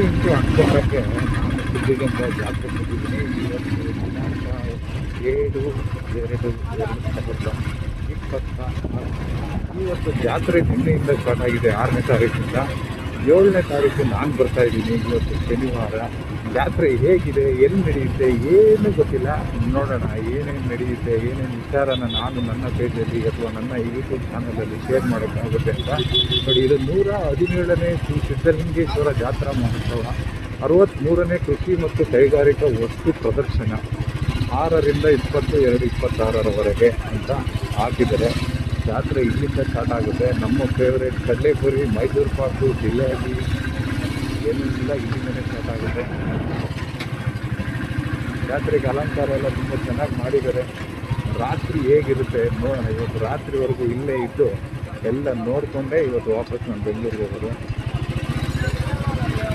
Into ಹತ್ತೊಂಬತ್ತಕ್ಕೆ ನಾನು ಜಾತ್ರೆ ಬಂದಿದ್ದೀನಿ ಇವತ್ತು ದಿನಾಂಕ ಏಳು ಎರಡು ಎರಡು ಇಪ್ಪತ್ತ. ಇವತ್ತು ಜಾತ್ರೆ ನಿನ್ನೆಯಿಂದ ಸ್ಟಾರ್ಟ್ ಆಗಿದೆ ಆರನೇ ತಾರೀಕಿಂದ ಏಳನೇ ತಾರೀಕು ನಾನು ಬರ್ತಾ ಇದ್ದೀನಿ ಇವತ್ತು ಶನಿವಾರ. ಜಾತ್ರೆ ಹೇಗಿದೆ, ಎಲ್ಲಿ ನಡೆಯುತ್ತೆ, ಏನೂ ಗೊತ್ತಿಲ್ಲ. ನೋಡೋಣ, ಏನೇನು ನಡೆಯುತ್ತೆ, ಏನೇನು ವಿಚಾರನ ನಾನು ನನ್ನ ಪೇಜಲ್ಲಿ ಅಥವಾ ನನ್ನ ಯೂಟ್ಯೂಬ್ ಚಾನಲಲ್ಲಿ ಶೇರ್ ಮಾಡೋಕ್ಕಾಗುತ್ತೆ ಅಂತ. ನೋಡಿ, ಇದು ನೂರ ಹದಿನೇಳನೇ ಶ್ರೀ ಸಿದ್ಧಲಿಂಗೇಶ್ವರ ಜಾತ್ರಾ ಮಹೋತ್ಸವ. ಅರವತ್ತ್ಮೂರನೇ ಕೃಷಿ ಮತ್ತು ಕೈಗಾರಿಕಾ ವಸ್ತು ಪ್ರದರ್ಶನ. ಆರರಿಂದ ಇಪ್ಪತ್ತು, ಎರಡು ಇಪ್ಪತ್ತಾರರವರೆಗೆ ಅಂತ ಹಾಕಿದ್ದಾರೆ. ಜಾತ್ರೆ ಇಲ್ಲಿಂದ ಸ್ಟಾರ್ಟ್ ಆಗುತ್ತೆ. ನಮ್ಮ ಫೇವ್ರೇಟ್ ಕಡಲೆಪುರಿ, ಮೈಸೂರು ಪಾಕು ಜಿಲೇಬಿ ಏನೆಲ್ಲ ಇಲ್ಲಿಂದಲೇ ಸ್ಟಾರ್ಟ್ ಆಗುತ್ತೆ. ಜಾತ್ರೆಗೆ ಅಲಂಕಾರ ಎಲ್ಲ ತುಂಬ ಚೆನ್ನಾಗಿ ಮಾಡಿದ್ದಾರೆ. ರಾತ್ರಿ ಹೇಗಿರುತ್ತೆ ನೋಡೋಣ. ಇವತ್ತು ರಾತ್ರಿವರೆಗೂ ಇಲ್ಲೇ ಇದ್ದು ಎಲ್ಲ ನೋಡಿಕೊಂಡೇ ಇವತ್ತು ವಾಪಸ್ ನಾನು ಬೆಂಗಳೂರಿಗೆ ಹೋಗೋದು.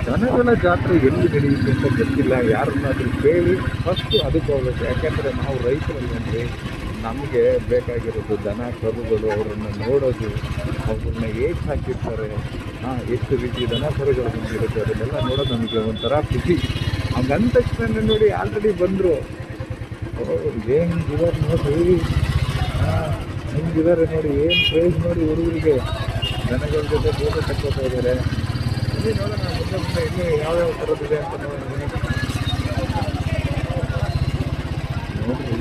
ಜನಗಳ ಜಾತ್ರೆ ಎಲ್ಲಿ ನಡೆಯುತ್ತೆ ಅಂತ ಗೊತ್ತಿಲ್ಲ. ಯಾರನ್ನಾದರೂ ಕೇಳಿ ಫಸ್ಟು ಅದಕ್ಕೆ ಹೋಗ್ಬೇಕು ಯಾಕೆಂದರೆ ನಾವು ರೈತರಲ್ಲಂದ್ರೆ ನಮಗೆ ಬೇಕಾಗಿರೋದು ದನ, ಕರುಗಳು, ಅವರನ್ನು ನೋಡೋದು, ಅವ್ರನ್ನ ಹೇಗೆ ಹಾಕಿರ್ತಾರೆ? ಹಾಂ, ಎಷ್ಟು ರೀತಿ ದನ, ಕರುಗಳು ಬಂದಿರುತ್ತೆ, ಅದನ್ನೆಲ್ಲ ನೋಡೋದು ನಮಗೆ ಒಂಥರ ಖುಷಿ. ಅಂದ ತಕ್ಷಣ ನೋಡಿ ಆಲ್ರೆಡಿ ಬಂದರು. ಏನು ಇದಾರೆ ನೋಡಿ. ಹಿಂಗಿದ್ದಾರೆ ನೋಡಿ, ಏನು ಪ್ರೈಸ್ ನೋಡಿ ಹುಡುಗರಿಗೆ. ದನಗಳ ಜೊತೆ ಫೋಟೋ ತಕ್ಕೋತಾ ಇದ್ದಾರೆ ಇಲ್ಲಿ ನೋಡೋಣ ಇನ್ನೂ ಯಾವ್ಯಾವ ಥರದ್ದಿದೆ ಅಂತ ನೋಡೋಣ. ಒಂದು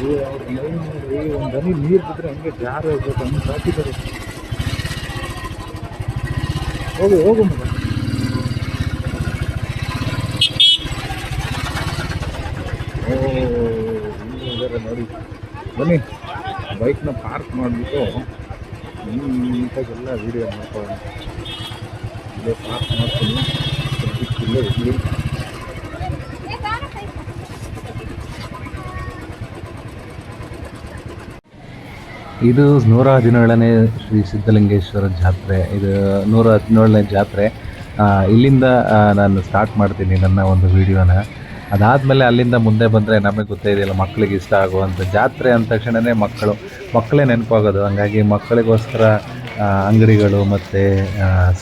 ನೀರು ಹಂಗೆ ಹಂಗೆ ಹೋಗು ಮಗ ನೋಡಿ ಬನ್ನಿ. ಬೈಕ್ನ ಪಾರ್ಕ್ ಮಾಡಿಬಿಟ್ಟು ನೀಟಾಗೆಲ್ಲ ವೀಡಿಯೋ ಮಾಡ್ಕೊಳ್ಳೋಣ. ಇಲ್ಲೇ ಪಾರ್ಕ್ ಮಾಡ್ತೀನಿ ಇಲ್ಲೇ ಇರಲಿ ಇದು ನೂರ ಹದಿನೇಳನೇ ಶ್ರೀ ಸಿದ್ಧಲಿಂಗೇಶ್ವರ ಜಾತ್ರೆ. ಇದು ನೂರ ಹದಿನೇಳನೇ ಜಾತ್ರೆ. ಇಲ್ಲಿಂದ ನಾನು ಸ್ಟಾರ್ಟ್ ಮಾಡ್ತೀನಿ ನನ್ನ ಒಂದು ವಿಡಿಯೋನ ಅದಾದಮೇಲೆ ಅಲ್ಲಿಂದ ಮುಂದೆ ಬಂದರೆ ನಮಗೆ ಗೊತ್ತೇ ಇದೆಯಲ್ಲ ಮಕ್ಕಳಿಗೆ ಇಷ್ಟ ಆಗುವಂಥ ಜಾತ್ರೆ ಅಂದ ತಕ್ಷಣವೇ ಮಕ್ಕಳು, ಮಕ್ಕಳೇ ನೆನಪಾಗೋದು. ಹಂಗಾಗಿ ಮಕ್ಕಳಿಗೋಸ್ಕರ ಅಂಗಡಿಗಳು ಮತ್ತು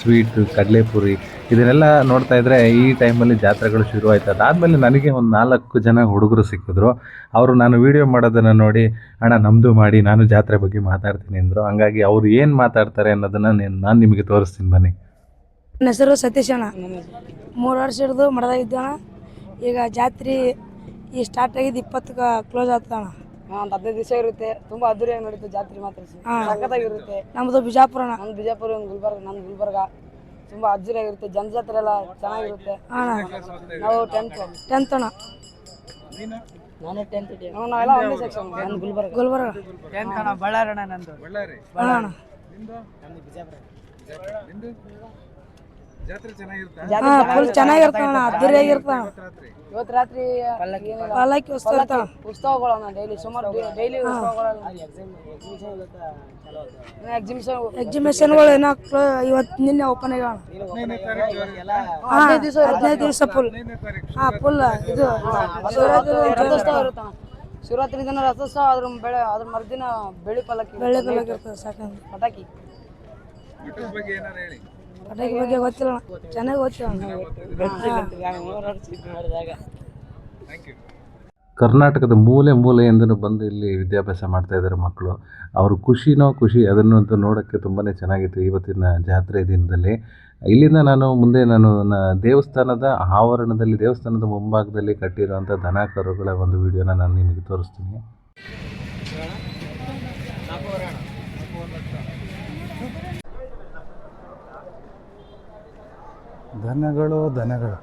ಸ್ವೀಟು ಕಡಲೆಪುರಿ ಇದನ್ನೆಲ್ಲ ನೋಡ್ತಾ ಇದ್ದರೆ ಈ ಟೈಮಲ್ಲಿ ಜಾತ್ರೆಗಳು ಶುರು ಆಯ್ತು ಅದಾದಮೇಲೆ ನನಗೆ ಒಂದು ನಾಲ್ಕು ಜನ ಹುಡುಗರು ಸಿಕ್ಕಿದ್ರು. ಅವರು ನಾನು ವೀಡಿಯೋ ಮಾಡೋದನ್ನು ನೋಡಿ ಅಣ್ಣ ನಮ್ಮದು ಮಾಡಿ ನಾನು ಜಾತ್ರೆ ಬಗ್ಗೆ ಮಾತಾಡ್ತೀನಿ ಅಂದರು. ಹಂಗಾಗಿ ಅವರು ಏನು ಮಾತಾಡ್ತಾರೆ ಅನ್ನೋದನ್ನು ನಾನು ನಿಮಗೆ ತೋರಿಸ್ತೀನಿ ಬನ್ನಿ. ನನ್ನ ಹೆಸರು ಸತೀಶ್ ಅಣ್ಣ. ಮೂರು ವರ್ಷ ಹಿಡಿದು ಮಡದಾಗಿದ್ದೆ ಅಣ್ಣ. ಈಗ ಜಾತ್ರೆ ಈ ಸ್ಟಾರ್ಟ್ ಆಗಿದ್ದು ಇಪ್ಪತ್ತು ಕ್ಲೋಸ್ ಆಗ್ತದೆ ಅಣ್ಣ. ಒಂದು ಹದಿನೈದು ದಿವಸ ಇರುತ್ತೆ. ತುಂಬಾ ಅದ್ದೂರಿಯಾಗಿ ನಡೀತು ಜಾತ್ರೆ ಮಾತ್ರ. ಹಾ. ಸಖತ್ತಾಗಿರುತ್ತೆ ನಮ್ಮದು ಬಿಜಾಪುರ ಅಣ್ಣ. ನಮ್ದು ಬಿಜಾಪುರ ಒಂದು ಗುಲ್ಬರ್ಗ ನಮ್ಮ ಗುಲ್ಬರ್ಗ. ತುಂಬಾ ಅದ್ದೂರಿಯಾಗಿರುತ್ತೆ ಜನಜಾತ್ರೆ ಎಲ್ಲ ಚೆನ್ನಾಗಿರುತ್ತೆ. ಅಣ್ಣ ನಾವು ಟೆಂತ್ ಟೆಂತ್ ಅಣ್ಣ. ನಾನು? ಟೆಂತ್ ನಾವೆಲ್ಲ ಒಂದೇ ಸೆಕ್ಷನ್ ನಾನು ಗುಲ್ಬರ್ಗ. ಗುಲ್ಬರ್ಗ. ಟೆಂತ್ ಅಣ್ಣ ಬಳ್ಳಾರಿ ಅಣ್ಣ ನಂದು. ಅಣ್ಣ ಅಣ್ಣ. ಜಾತ್ರೆ ಹಾಂ ಫುಲ್ ಅಣ್ಣ ಇವತ್ತು ರಾತ್ರಿ. ಪಲ್ಲಕ್ಕಿ ಉತ್ಸವ ಇರ್ತಾವ. ಡೈಲಿ ಸುಮಾರು ಡೈಲಿ ಎಕ್ಸಿಬಿಷನ್ಗಳು ಏನೋ ಇವತ್ತು ನಿನ್ನೆ ಓಪನ್ ಆಗ್ಯಾವ ಹದಿನೈದು ದಿವಸ ಫುಲ್ ಹಾಂ ಫುಲ್ ಇದು ಶಿವರಾತ್ರಿ ರಥೋತ್ಸವ ಇರುತ್ತೆ? ಶಿವರಾತ್ರಿ ದಿನ ರಥೋತ್ಸವ ಅದ್ರ ಬೆಳೆ ಅದ್ರ ಮರುದಿನ ಬೆಳಿ ಪಲ್ಲಕ್ಕಿ. ಬೆಳೆ ಪಲ್ಲಕ್ಕಿ ಇರ್ತದೆ ಸಾಕಂದ್ರೆ. ಪಟಾಕಿ. ಪಟಾಕಿ ಬಗ್ಗೆ ಗೊತ್ತಿಲ್ಲ. ಅಣ್ಣ ಚೆನ್ನಾಗಿ ಗೊತ್ತಿಲ್ಲ ಕರ್ನಾಟಕದ ಮೂಲೆ ಮೂಲೆಯಿಂದನು ಬಂದು ಇಲ್ಲಿ ವಿದ್ಯಾಭ್ಯಾಸ ಮಾಡ್ತಾ ಇದ್ದಾರೆ ಮಕ್ಕಳು. ಅವ್ರ ಖುಷಿನೋ ಖುಷಿ ಅದನ್ನಂತೂ ನೋಡೋಕ್ಕೆ ತುಂಬಾ ಚೆನ್ನಾಗಿತ್ತು ಇವತ್ತಿನ ಜಾತ್ರೆ ದಿನದಲ್ಲಿ. ಇಲ್ಲಿಂದ ನಾನು ಮುಂದೆ ನಾನು ನ- ದೇವಸ್ಥಾನದ ಆವರಣದಲ್ಲಿ ದೇವಸ್ಥಾನದ ಮುಂಭಾಗದಲ್ಲಿ ಕಟ್ಟಿರುವಂಥ ದನ ಕರುಗಳ ಒಂದು ವಿಡಿಯೋನ ನಾನು ನಿಮಗೆ ತೋರಿಸ್ತೀನಿ. ದನಗಳು ದನಗಳು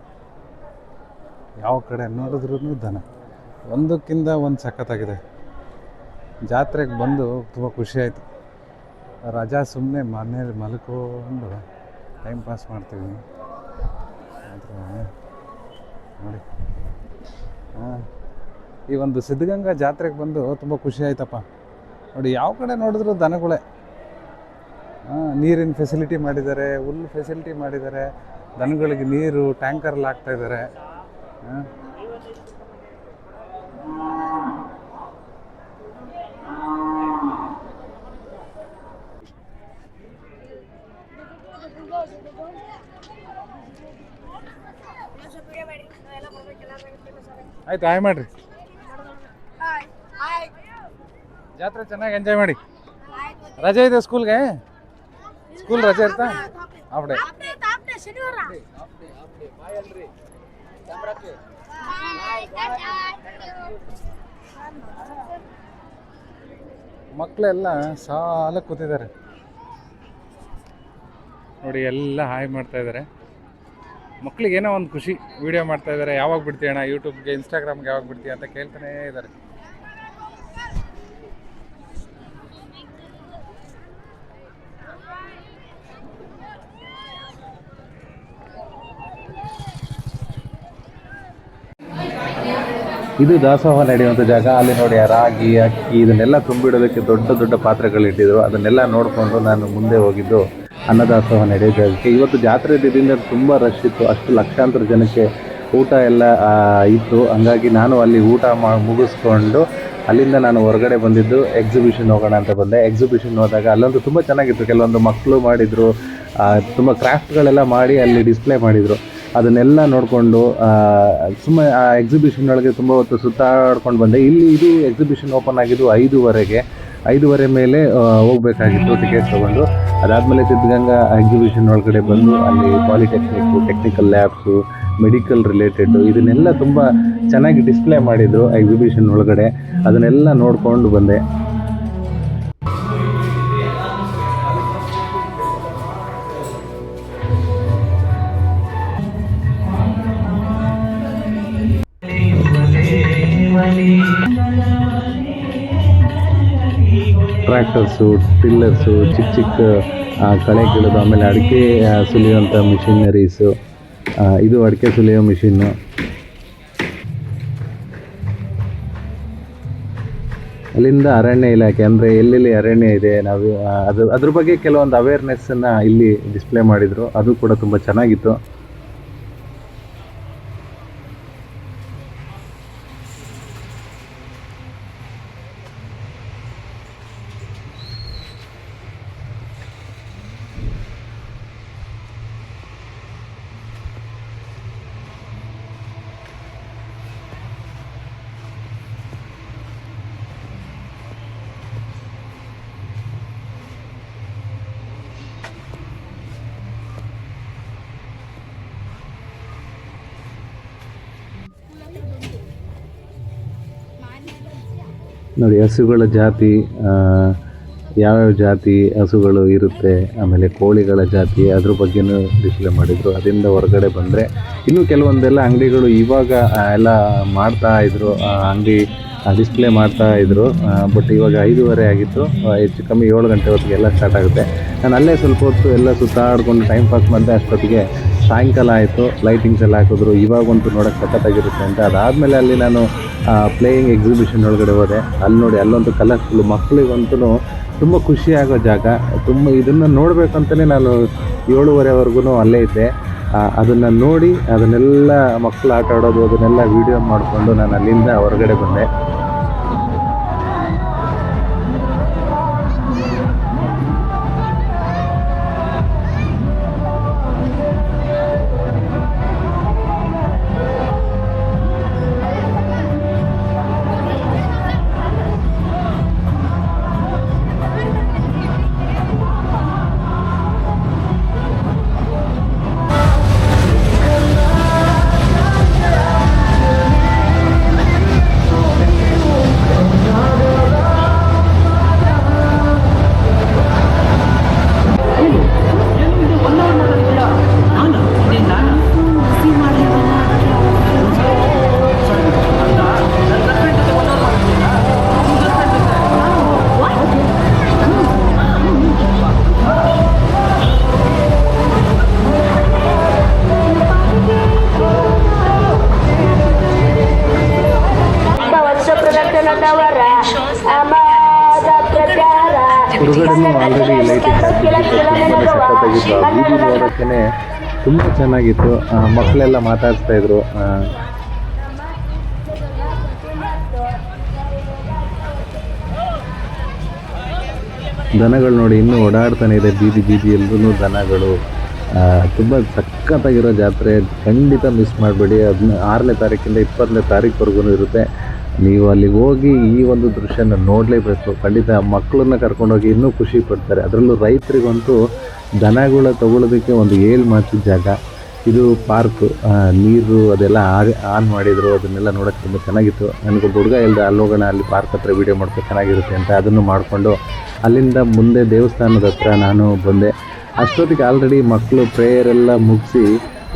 ಯಾವ ಕಡೆ ನೋಡಿದ್ರೂ ದನ ಒಂದಕ್ಕಿಂತ ಒಂದು ಸಖತ್ತಾಗಿದೆ. ಜಾತ್ರೆಗೆ ಬಂದು ತುಂಬ ಖುಷಿ ಆಯಿತು. ರಜಾ ಸುಮ್ಮನೆ ಮನೇಲಿ ಮಲ್ಕೊಂಡು ಟೈಮ್ ಪಾಸ್ ಮಾಡ್ತೀವಿ. ನೋಡಿ. ಹಾಂ ಈ ಒಂದು ಸಿದ್ಧಗಂಗಾ ಜಾತ್ರೆಗೆ ಬಂದು ತುಂಬ ಖುಷಿ ಆಯ್ತಪ್ಪ. ನೋಡಿ, ಯಾವ ಕಡೆ ನೋಡಿದ್ರು ದನಗಳೇ ಹಾಂ ನೀರಿನ ಫೆಸಿಲಿಟಿ ಮಾಡಿದ್ದಾರೆ, ಹುಲ್ಲು ಫೆಸಿಲಿಟಿ ಮಾಡಿದ್ದಾರೆ. ದನಗಳಿಗೆ ನೀರು ಟ್ಯಾಂಕರಲ್ಲಿ ಹಾಕ್ತಾ ಇದ್ದಾರೆ ಆಯ್ತು ಹಾಯ್ ಮಾಡ್ರಿ. ಜಾತ್ರೆ ಚೆನ್ನಾಗಿ ಎಂಜಾಯ್ ಮಾಡಿ. ರಜೆ ಇದೆ ಸ್ಕೂಲ್ಗೆ ಸ್ಕೂಲ್ ರಜೆ ಇರ್ತಾ ಡೇ ಮಕ್ಕಳೆಲ್ಲ ಸಾಲ ಕೂತಿದ್ದಾರೆ. ನೋಡಿ ಎಲ್ಲ ಹಾಯ್ ಮಾಡ್ತಾ ಇದ್ದಾರೆ. ಮಕ್ಳಿಗೆ ಏನೋ ಒಂದು ಖುಷಿ. ವಿಡಿಯೋ ಮಾಡ್ತಾ ಇದ್ದಾರೆ. ಯಾವಾಗ ಬಿಡ್ತೀಯ ಅಣ್ಣ ಯೂಟ್ಯೂಬ್ಗೆ ಇನ್ಸ್ಟಾಗ್ರಾಮ್ಗೆ ಯಾವಾಗ ಬಿಡ್ತೀಯ ಅಂತ ಕೇಳ್ತಾನೇ ಇದ್ದಾರೆ. ಇದು ದಾಸೋಹ ನಡೆಯುವಂಥ ಜಾಗ. ಅಲ್ಲಿ ನೋಡಿ ರಾಗಿ, ಅಕ್ಕಿ ಇದನ್ನೆಲ್ಲ ತುಂಬಿಡೋದಕ್ಕೆ ದೊಡ್ಡ ದೊಡ್ಡ ಪಾತ್ರೆಗಳಿಟ್ಟಿದ್ರು ಅದನ್ನೆಲ್ಲ ನೋಡಿಕೊಂಡು ನಾನು ಮುಂದೆ ಹೋಗಿದ್ದು. ಅನ್ನದಾಸೋಹ ನಡೆಯೋ ಜಾಗಕ್ಕೆ ಇವತ್ತು ಜಾತ್ರೆ ದಿನದಿಂದ ತುಂಬ ರಶ್ ಇತ್ತು. ಅಷ್ಟು ಲಕ್ಷಾಂತರ ಜನಕ್ಕೆ ಊಟ ಎಲ್ಲ ಇತ್ತು. ಹಂಗಾಗಿ ನಾನು ಅಲ್ಲಿ ಊಟ ಮಾ, ಮುಗಿಸ್ಕೊಂಡು ಅಲ್ಲಿಂದ ನಾನು ಹೊರಗಡೆ ಬಂದಿದ್ದು. ಎಕ್ಸಿಬಿಷನ್ ಹೋಗೋಣ ಅಂತ ಬಂದೆ. ಎಕ್ಸಿಬಿಷನ್ ಹೋದಾಗ ಅಲ್ಲಂತೂ ತುಂಬ ಚೆನ್ನಾಗಿತ್ತು. ಕೆಲವೊಂದು ಮಕ್ಕಳು ಮಾಡಿದರು. ತುಂಬ ಕ್ರಾಫ್ಟ್ಗಳೆಲ್ಲ ಮಾಡಿ ಅಲ್ಲಿ ಡಿಸ್ಪ್ಲೇ ಮಾಡಿದರು. ಅದನ್ನೆಲ್ಲ ನೋಡಿಕೊಂಡು ಸುಮ್ಮನೆ ಆ ಎಕ್ಸಿಬಿಷನ್ ಒಳಗೆ ತುಂಬ ಹೊತ್ತು ಸುತ್ತಾಡ್ಕೊಂಡು ಬಂದೆ. ಇಲ್ಲಿ ಇದು ಎಕ್ಸಿಬಿಷನ್ ಓಪನ್ ಆಗಿದ್ದು ಐದೂವರೆಗೆ. ಐದೂವರೆ ಮೇಲೆ ಹೋಗಬೇಕಾಗಿತ್ತು ಟಿಕೆಟ್ ತೊಗೊಂಡು. ಅದಾದಮೇಲೆ ಸಿದ್ಧಗಂಗಾ ಎಕ್ಸಿಬಿಷನ್ ಒಳಗಡೆ ಬಂದು ಅಲ್ಲಿ polytechnic technical labs medical related ಇದನ್ನೆಲ್ಲ ತುಂಬ ಚೆನ್ನಾಗಿ ಡಿಸ್ಪ್ಲೇ ಮಾಡಿದ್ರು ಎಕ್ಸಿಬಿಷನ್ ಒಳಗಡೆ. ಅದನ್ನೆಲ್ಲ ನೋಡಿಕೊಂಡು ಬಂದೆ. ಟ್ರ್ಯಾಕ್ಟರ್ಸು ಟಿಲ್ಲರ್ಸು ಚಿಕ್ಕ ಚಿಕ್ಕ ಕಳೆ ಕೀಳೋದು ಆಮೇಲೆ ಅಡಿಕೆ ಸುಲಿಯುವಂಥ ಮಿಷಿನರೀಸು ಇದು ಅಡಿಕೆ ಸುಲಿಯೋ ಮಿಷಿನ್ನು ಅಲ್ಲಿಂದ ಅರಣ್ಯ ಇಲಾಖೆ, ಅಂದರೆ ಎಲ್ಲೆಲ್ಲಿ ಅರಣ್ಯ ಇದೆ, ನಾವು ಅದು, ಅದ್ರ ಬಗ್ಗೆ ಕೆಲವೊಂದು ಅವೇರ್ನೆಸ್ಸನ್ನು ಇಲ್ಲಿ ಡಿಸ್ಪ್ಲೇ ಮಾಡಿದರು. ಅದು ಕೂಡ ತುಂಬ ಚೆನ್ನಾಗಿತ್ತು. ನೋಡಿ, ಹಸುಗಳ ಜಾತಿ ಯಾವ್ಯಾವ ಜಾತಿ ಹಸುಗಳು ಇರುತ್ತೆ, ಆಮೇಲೆ ಕೋಳಿಗಳ ಜಾತಿ, ಅದ್ರ ಬಗ್ಗೆನೂ ಡಿಸ್ಪ್ಲೇ ಮಾಡಿದರು. ಅದರಿಂದ ಹೊರಗಡೆ ಬಂದರೆ, ಇನ್ನೂ ಕೆಲವೊಂದೆಲ್ಲ ಅಂಗಡಿಗಳು ಇವಾಗ ಎಲ್ಲ ಮಾಡ್ತಾ ಇದ್ರು ಅಂಗಡಿ ಡಿಸ್ಪ್ಲೇ ಮಾಡ್ತಾ ಇದ್ರು. ಬಟ್ ಇವಾಗ ಐದೂವರೆ ಆಗಿತ್ತು. ಹೆಚ್ಚು ಕಮ್ಮಿ ಏಳು ಗಂಟೆ ಹೊತ್ತಿಗೆ ಎಲ್ಲ ಸ್ಟಾರ್ಟ್ ಆಗುತ್ತೆ. ನಾನು ಅಲ್ಲೇ ಸ್ವಲ್ಪ ಹೊತ್ತು ಎಲ್ಲ ಸುತ್ತಾಡ್ಕೊಂಡು ಟೈಮ್ ಪಾಸ್ ಮಾಡಿದೆ ಅಷ್ಟೊತ್ತಿಗೆ ಸಾಯಂಕಾಲ ಆಯಿತು. ಲೈಟಿಂಗ್ಸ್ ಎಲ್ಲ ಹಾಕಿದ್ರು. ಇವಾಗಂತೂ ನೋಡೋಕೆ ಸಖತ್ತಾಗಿರುತ್ತೆ ಅಂತ. ಅದಾದಮೇಲೆ ಅಲ್ಲಿ ನಾನು ಪ್ಲೇಯಿಂಗ್ ಎಕ್ಸಿಬಿಷನ್ ಒಳಗಡೆ ಹೋದೆ. ಅಲ್ಲಿ ನೋಡಿ, ಅಲ್ಲೊಂದು ಕಲರ್ಫುಲ್ ಮಕ್ಕಳಿಗಂತೂ ತುಂಬ ಖುಷಿಯಾಗೋ ಜಾಗ. ತುಂಬ ಇದನ್ನು ನೋಡಬೇಕಂತಲೇ ನಾನು ಏಳುವರೆವರೆಗೂ ಅಲ್ಲೇ ಇದ್ದೆ. ಅದನ್ನು ನೋಡಿ ಅದನ್ನೆಲ್ಲ ಮಕ್ಕಳು ಆಟ ಆಡೋದು ಅದನ್ನೆಲ್ಲ ವೀಡಿಯೋ ಮಾಡಿಕೊಂಡು ನಾನು ಅಲ್ಲಿಂದ ಹೊರಗಡೆ ಬಂದೆ. ಸಖತ್ತಾಗಿತ್ತು ಆ ಬೀದಿ ನೋಡೋಕ್ಕೇ ತುಂಬ ಚೆನ್ನಾಗಿತ್ತು. ಮಕ್ಕಳೆಲ್ಲ ಮಾತಾಡ್ತಾ ಇದ್ರು. ದನಗಳು ನೋಡಿ ಇನ್ನೂ ಓಡಾಡ್ತಾನೆ ಇದೆ ಬೀದಿ ಬೀದಿ ಎಲ್ಲರೂ ದನಗಳು. ತುಂಬ ಸಖತ್ತಾಗಿರೋ ಜಾತ್ರೆ. ಖಂಡಿತ ಮಿಸ್ ಮಾಡಬೇಡಿ. ಅದನ್ನ ಆರನೇ ತಾರೀಕಿಂದ ಇಪ್ಪತ್ತನೇ ತಾರೀಕುವರೆಗೂ ಇರುತ್ತೆ. ನೀವು ಅಲ್ಲಿಗೆ ಹೋಗಿ ಈ ಒಂದು ದೃಶ್ಯನ ನೋಡಲೇಬೇಕು ಖಂಡಿತ ಮಕ್ಕಳನ್ನ ಕರ್ಕೊಂಡೋಗಿ ಇನ್ನೂ ಖುಷಿ ಪಡ್ತಾರೆ. ಅದರಲ್ಲೂ ರೈತರಿಗಂತೂ ದನಗಳ ತಗೊಳ್ಳೋದಕ್ಕೆ ಒಂದು ಏಳು ಮಾತಿದ ಜಾಗ. ಇದು ಪಾರ್ಕು ನೀರು ಅದೆಲ್ಲ ಆನ್ ಮಾಡಿದರು, ಅದನ್ನೆಲ್ಲ ನೋಡೋಕ್ಕೆ ತುಂಬ ಚೆನ್ನಾಗಿತ್ತು. ನನಗೊಬ್ಬ ಹುಡುಗ ಇಲ್ಲದೆ ಅಲ್ಲಿ ಹೋಗೋಣ, ಅಲ್ಲಿ ಪಾರ್ಕ್ ಹತ್ರ ವೀಡಿಯೋ ಮಾಡ್ಕೊ, ಚೆನ್ನಾಗಿರುತ್ತೆ ಅಂತ ಅದನ್ನು ಮಾಡಿಕೊಂಡು ಅಲ್ಲಿಂದ ಮುಂದೆ ದೇವಸ್ಥಾನದ ಹತ್ರ ನಾನು ಬಂದೆ. ಅಷ್ಟೊತ್ತಿಗೆ ಆಲ್ರೆಡಿ ಮಕ್ಕಳು ಪ್ರೇಯರ್ ಎಲ್ಲ ಮುಗಿಸಿ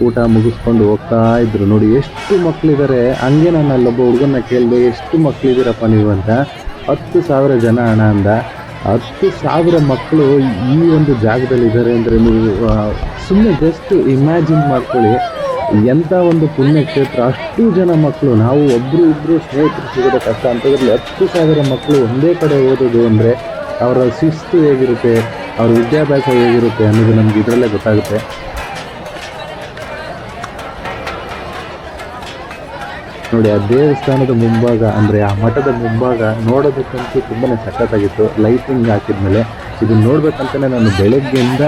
ಊಟ ಮುಗಿಸ್ಕೊಂಡು ಹೋಗ್ತಾ ಇದ್ರು. ನೋಡಿ, ಎಷ್ಟು ಮಕ್ಕಳಿದ್ದಾರೆ ಹಂಗೆ ನಾನು ಅಲ್ಲೊಬ್ಬ ಹುಡುಗನ ಕೇಳಿದೆ, ಎಷ್ಟು ಮಕ್ಕಳಿದ್ದೀರಪ್ಪ ನೀವು ಅಂತ? ಹತ್ತು ಸಾವಿರ ಜನ ಹಣ ಅಂದ. ಹತ್ತು ಸಾವಿರ ಮಕ್ಕಳು ಈ ಒಂದು ಜಾಗದಲ್ಲಿ ಇದ್ದಾರೆ ಅಂದರೆ ನೀವು ಸುಮ್ಮನೆ ಜಸ್ಟ್ ಇಮ್ಯಾಜಿನ್ ಮಾಡ್ಕೊಳ್ಳಿ. ಎಂಥ ಒಂದು ಪುಣ್ಯಕ್ಷೇತ್ರ. ಅಷ್ಟು ಜನ ಮಕ್ಕಳು ನಾವು ಒಬ್ಬರು ಇಬ್ಬರು ಸ್ನೇಹಿತರು ಸಿಗೋದು ಕಷ್ಟ. ಅಂಥದ್ರಲ್ಲಿ ಹತ್ತು ಸಾವಿರ ಮಕ್ಕಳು ಒಂದೇ ಕಡೆ ಓದೋದು ಅಂದರೆ ಅವರ ಶಿಸ್ತು ಹೇಗಿರುತ್ತೆ, ಅವ್ರ ವಿದ್ಯಾಭ್ಯಾಸ ಹೇಗಿರುತ್ತೆ ಅನ್ನೋದು ನಮ್ಗೆ ಇದರಲ್ಲೇ ಗೊತ್ತಾಗುತ್ತೆ. ನೋಡಿ, ಆ ದೇವಸ್ಥಾನದ ಮುಂಭಾಗ, ಅಂದರೆ ಆ ಮಠದ ಮುಂಭಾಗ ನೋಡೋದಕ್ಕಂತೂ ತುಂಬಾ ಸಖತ್ತಾಗಿತ್ತು. ಲೈಟಿಂಗ್ ಹಾಕಿದ್ಮೇಲೆ ಇದು ನೋಡಬೇಕಂತಲೇ ನಾನು ಬೆಳಗ್ಗೆಯಿಂದ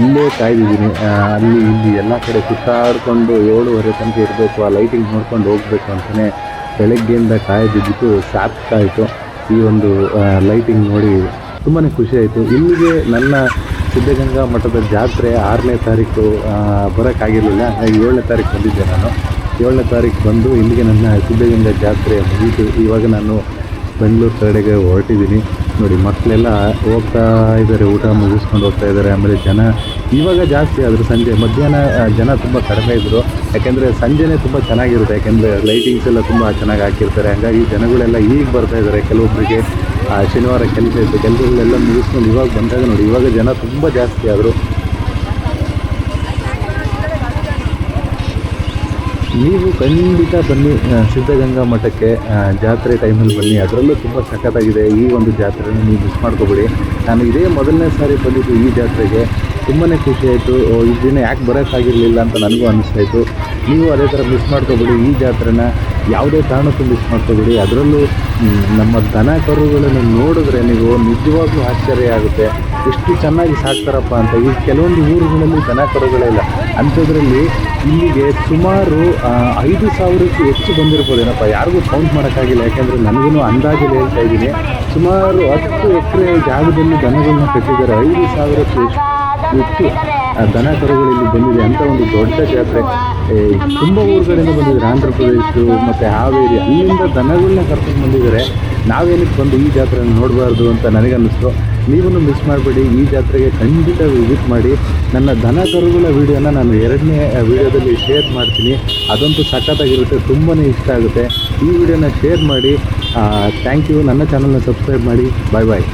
ಇಲ್ಲೇ ಕಾಯ್ದಿದ್ದೀನಿ. ಅಲ್ಲಿ ಇಲ್ಲಿ ಎಲ್ಲ ಕಡೆ ಸುತ್ತಾಡಿಕೊಂಡು ಏಳುವರೆ ತನಕ ಇರಬೇಕು, ಆ ಲೈಟಿಂಗ್ ನೋಡ್ಕೊಂಡು ಹೋಗಬೇಕು ಅಂತಲೇ ಬೆಳಗ್ಗೆಯಿಂದ ಕಾಯ್ದಿದ್ದು ಸಾಕಾಯಿತು ಈ ಒಂದು ಲೈಟಿಂಗ್ ನೋಡಿ ತುಂಬಾ ಖುಷಿ ಆಯಿತು. ಇಲ್ಲಿಗೆ ನನ್ನ ಸಿದ್ಧಗಂಗಾ ಮಠದ ಜಾತ್ರೆ ಆರನೇ ತಾರೀಕು ಬರೋಕ್ಕಾಗಿರಲಿಲ್ಲ. ಹಾಗಾಗಿ ಏಳನೇ ತಾರೀಕು ಬಂದಿದ್ದೆ ನಾನು. ಏಳನೇ ತಾರೀಕು ಬಂದು ಇಲ್ಲಿಗೆ ನನ್ನ ಸಿದ್ಧಗಂಗಾ ಜಾತ್ರೆ ಮುಗೀತು. ಇವಾಗ ನಾನು ಬೆಂಗಳೂರು ಕಡೆಗೆ ಹೊರಟಿದ್ದೀನಿ. ನೋಡಿ, ಮಕ್ಕಳೆಲ್ಲ ಹೋಗ್ತಾ ಇದ್ದಾರೆ, ಊಟ ಮುಗಿಸ್ಕೊಂಡು ಹೋಗ್ತಾ ಇದ್ದಾರೆ. ಆಮೇಲೆ ಜನ ಇವಾಗ ಜಾಸ್ತಿ ಆದರು ಸಂಜೆ, ಮಧ್ಯಾಹ್ನ ಜನ ತುಂಬ ಕಡಿಮೆ ಇದ್ದರು ಯಾಕೆಂದರೆ ಸಂಜೆನೇ ತುಂಬ ಚೆನ್ನಾಗಿರುತ್ತೆ. ಯಾಕೆಂದರೆ ಲೈಟಿಂಗ್ಸ್ ಎಲ್ಲ ತುಂಬ ಚೆನ್ನಾಗಿ ಹಾಕಿರ್ತಾರೆ. ಹಾಗಾಗಿ ಜನಗಳೆಲ್ಲ ಈಗ ಬರ್ತಾ ಇದ್ದಾರೆ ಕೆಲವೊಬ್ಬರಿಗೆ ಶನಿವಾರ ಕೆಲಸ ಇತ್ತು. ಕೆಲಸಗಳೆಲ್ಲ ಮುಗಿಸ್ಕೊಂಡು ಇವಾಗ ಬಂದಾಗ ನೋಡಿ, ಇವಾಗ ಜನ ತುಂಬ ಜಾಸ್ತಿ ಆದರು. ನೀವು ಖಂಡಿತ ಬನ್ನಿ ಸಿದ್ಧಗಂಗಾ ಮಠಕ್ಕೆ ಜಾತ್ರೆ ಟೈಮಲ್ಲಿ ಬನ್ನಿ. ಅದರಲ್ಲೂ ತುಂಬ ಸಖತ್ತಾಗಿದೆ. ಈ ಒಂದು ಜಾತ್ರೆನ ನೀವು ಮಿಸ್ ಮಾಡ್ಕೋಬೇಡಿ. ನಾನು ಇದೇ ಮೊದಲನೇ ಸಾರಿ ಬಂದಿದ್ದು ಈ ಜಾತ್ರೆಗೆ. ತುಂಬಾ ಖುಷಿ ಆಯಿತು. ಈ ದಿನ ಯಾಕೆ ಬರೋಕ್ಕಾಗಿರಲಿಲ್ಲ ಅಂತ ನನಗೂ ಅನಿಸ್ತಾಯಿತ್ತು ನೀವು ಅದೇ ಥರ ಮಿಸ್ ಮಾಡ್ಕೋಬೇಡಿ. ಈ ಜಾತ್ರೆನ ಯಾವುದೇ ಕಾರಣಕ್ಕೂ ಮಿಸ್ ಮಾಡ್ಕೋಬೇಡಿ. ಅದರಲ್ಲೂ ನಮ್ಮ ದನ ಕರುಗಳನ್ನು ನೋಡಿದ್ರೆ ನೀವು ನಿಜವಾಗ್ಲೂ ಆಶ್ಚರ್ಯ ಆಗುತ್ತೆ. ಎಷ್ಟು ಚೆನ್ನಾಗಿ ಸಾಕ್ತಾರಪ್ಪ ಅಂತ. ಈ ಕೆಲವೊಂದು ಊರುಗಳಲ್ಲಿ ದನ ಕರುಗಳೇ ಇಲ್ಲ. ಅಂಥದ್ರಲ್ಲಿ ಇಲ್ಲಿಗೆ ಸುಮಾರು ಐದು ಸಾವಿರಕ್ಕೂ ಹೆಚ್ಚು ಬಂದಿರ್ಬೋದೇನಪ್ಪ. ಯಾರಿಗೂ ಕೌಂಟ್ ಮಾಡೋಕ್ಕಾಗಿಲ್ಲ. ಯಾಕೆಂದರೆ ನನಗೂ ಅಂದಾಜಲ್ಲಿ ಹೇಳ್ತಾ ಇದ್ದೀನಿ. ಸುಮಾರು ಹತ್ತು ಎಕರೆ ಜಾಗದಲ್ಲಿ ದನಗಳನ್ನ ಕಟ್ಟಿದ್ದಾರೆ. ಐದು ಸಾವಿರಕ್ಕೂ ಹೆಚ್ಚು ದನ ಕರುಗಳಲ್ಲಿ ಬಂದಿದೆ ಅಂತ ಒಂದು ದೊಡ್ಡ ಜಾತ್ರೆ. ತುಂಬ ಊರುಗಳಿಂದ ಬಂದಿದ್ದಾರೆ. ಆಂಧ್ರ ಪ್ರದೇಶ ಮತ್ತು ಹಾವೇರಿ. ಅಲ್ಲಿಂದ ದನಗಳನ್ನ ಕರ್ಕೊಂಡು ಬಂದಿದ್ದಾರೆ. ನಾವೇನಕ್ಕೆ ಬಂದು ಈ ಜಾತ್ರೆಯನ್ನು ನೋಡಬಾರ್ದು ಅಂತ ನನಗನ್ನಿಸ್ತು. ನೀವು ಮಿಸ್ ಮಾಡಬೇಡಿ. ಈ ಜಾತ್ರೆಗೆ ಖಂಡಿತ ವಿಸಿಟ್ ಮಾಡಿ. ನನ್ನ ದನ ಕರುಗಳ ವೀಡಿಯೋನ ನಾನು ಎರಡನೇ ವೀಡಿಯೋದಲ್ಲಿ ಶೇರ್ ಮಾಡ್ತೀನಿ. ಅದಂತೂ ಸಖತ್ತಾಗಿರುತ್ತೆ. ತುಂಬಾ ಇಷ್ಟ ಆಗುತ್ತೆ. ಈ ವಿಡಿಯೋನ ಶೇರ್ ಮಾಡಿ. ಥ್ಯಾಂಕ್ ಯು ನನ್ನ ಚಾನಲ್ನ ಸಬ್ಸ್ಕ್ರೈಬ್ ಮಾಡಿ. ಬಾಯ್ ಬಾಯ್